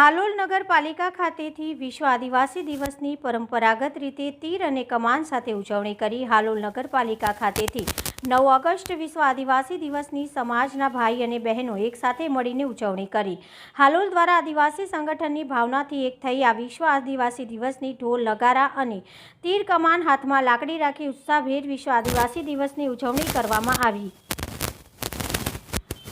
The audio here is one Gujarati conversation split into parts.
હાલોલ નગરપાલિકા ખાતેથી વિશ્વ આદિવાસી દિવસની પરંપરાગત રીતે તીર અને કમાન સાથે ઉજવણી કરી હાલોલ નગરપાલિકા ખાતેથી નવ ઓગસ્ટ વિશ્વ આદિવાસી દિવસની સમાજના ભાઈ અને બહેનો એકસાથે મળીને ઉજવણી કરી. હાલોલ દ્વારા આદિવાસી સંગઠનની ભાવનાથી એક થઈ આ વિશ્વ આદિવાસી દિવસની ઢોલ, નગારા અને તીર કમાન હાથમાં લાકડી રાખી ઉત્સાહભેર વિશ્વ આદિવાસી દિવસની ઉજવણી કરવામાં આવી.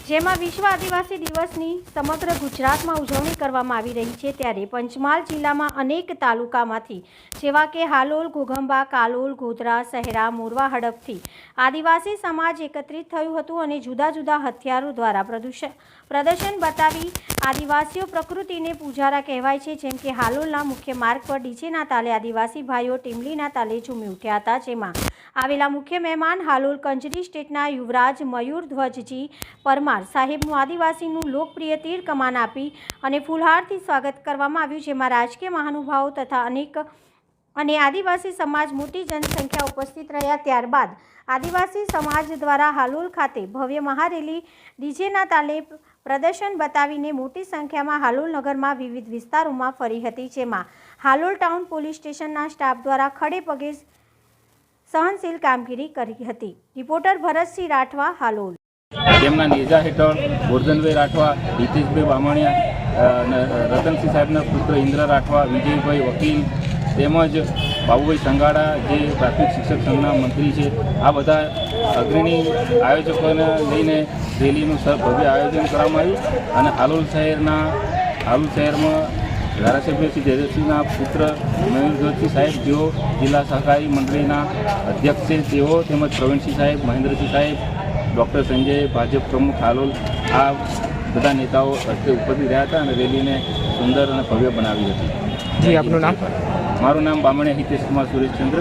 જેમાં વિશ્વ આદિવાસી દિવસની સમગ્ર ગુજરાતમાં ઉજવણી કરવામાં આવી રહી છે ત્યારે પંચમહાલ જિલ્લામાં અનેક તાલુકામાંથી, જેવા કે હાલોલ, ઘોઘંબા, કાલોલ, ગોધરા, સહેરા, મોરવા હડપથી આદિવાસી સમાજ એકત્રિત થયું હતું અને જુદા જુદા હથિયારો દ્વારા પ્રદૂષણ પ્રદર્શન બતાવી આદિવાસીઓ પ્રકૃતિને પૂજારા કહેવાય છે, જેમ કે હાલોલના મુખ્ય માર્ગ પર ડીજેના તાલે આદિવાસી ભાઈઓ ટીમલીના તાલે ઝૂમી ઉઠ્યા હતા, જેમાં આવેલા મુખ્ય મહેમાન હાલોલ કંજરી સ્ટેટના યુવરાજ મયુર ધ્વજજી પરમાર સાહેબનું આદિવાસીનું લોકપ્રિય તીર કમાન આપી અને ફૂલહારથી સ્વાગત કરવામાં આવ્યું, જેમાં રાજકીય મહાનુભાવો તથા અનેક અને આદિવાસી સમાજ મોટી જનસંખ્યા ઉપસ્થિત રહ્યા. ત્યારબાદ આદિવાસી સમાજ દ્વારા હાલોલ ખાતે ભવ્ય મહારેલી ડીજેના તાલે પ્રદર્શન બતાવીને મોટી સંખ્યામાં હાલોલ નગરમાં વિવિધ વિસ્તારોમાં ફરી હતી, જેમાં હાલોલ ટાઉન પોલીસ સ્ટેશનના સ્ટાફ દ્વારા ખડે પગે સહનશીલ કામગીરી કરી હતી. રિપોર્ટર ભરતસિંહ રાઠવા, હાલોલ. તેમના નેજા હેઠળ ગોરધનભાઈ રાઠવા, હિતેશભાઈ બામણિયા રતનસિંહ સાહેબના પુત્ર ઇન્દ્ર રાઠવા, વિજયભાઈ વકીલ તેમજ બાબુભાઈ સંગાડા જે પ્રાથમિક શિક્ષક સંઘના મંત્રી છે આ બધા અગ્રણી આયોજકોને લઈને રેલીનું ભવ્ય આયોજન કરવામાં આવ્યું અને હાલોલ શહેરના હાલોલ શહેરમાં ધારાસભ્ય શ્રી તેજસ્વીના પુત્ર મયુરધ્વજસિંહ સાહેબ જેઓ જિલ્લા સહકારી મંડળીના અધ્યક્ષ છે તેઓ તેમજ પ્રવીણસિંહ સાહેબ મહેન્દ્રસિંહ સાહેબ ડૉક્ટર સંજય ભાજપ પ્રમુખ હાલોલ આ બધા નેતાઓ હસ્તે ઉપસ્થિત રહ્યા હતા અને રેલીને સુંદર અને ભવ્ય બનાવી હતી. જી આપનું નામ? મારું નામ બામણિયા હિતેશ કુમાર સુરેશચંદ્ર.